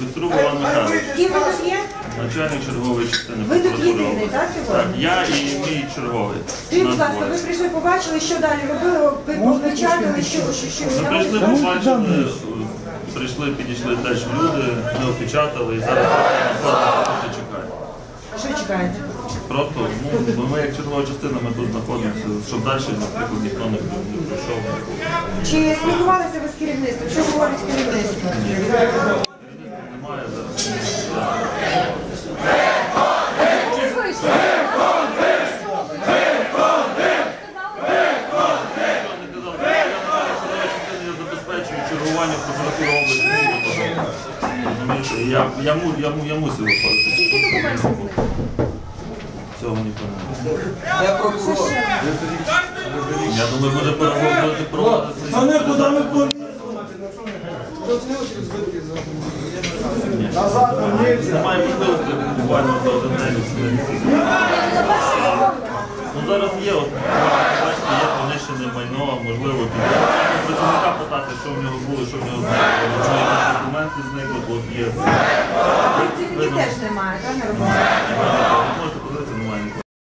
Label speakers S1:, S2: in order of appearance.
S1: Кострук Іван Михайлович,
S2: Ким ви тут є?
S1: начальник чергової частини
S2: Ви тут
S1: прокуратури
S2: єдиний,
S1: області.
S2: так, сьогодні?
S1: Так, я і мій черговий.
S2: Скажіть, будь ласка, ви прийшли, побачили, що далі робили, ви що, що
S1: Ми прийшли, побачили, прийшли, підійшли теж люди, ми опечатали і зараз просто чекаємо.
S2: Що чекаєте?
S1: Просто ну, бо ми як чергова частина, ми тут знаходимося, щоб далі, наприклад, ніхто не, не прийшов.
S2: Чи спілкувалися ви з керівництвом? Що говорить керівництво?
S1: Немає зараз. Я я в прокуратурі області. Розумієте, я, я, му- я, му- я мусив виходити.
S2: Документів знайшли?
S1: Цього ніхто не може.
S3: Я прокурор.
S1: Я думаю, буде проводити проводити.
S4: А куди ми? Назад.
S1: Немає можливості буквально за один день оцінити. Ну зараз є, от, працівника питати, що в нього було, що в нього зникло. Якісь документи зникли, бо от є.
S2: Працівників теж немає, так, не роботі?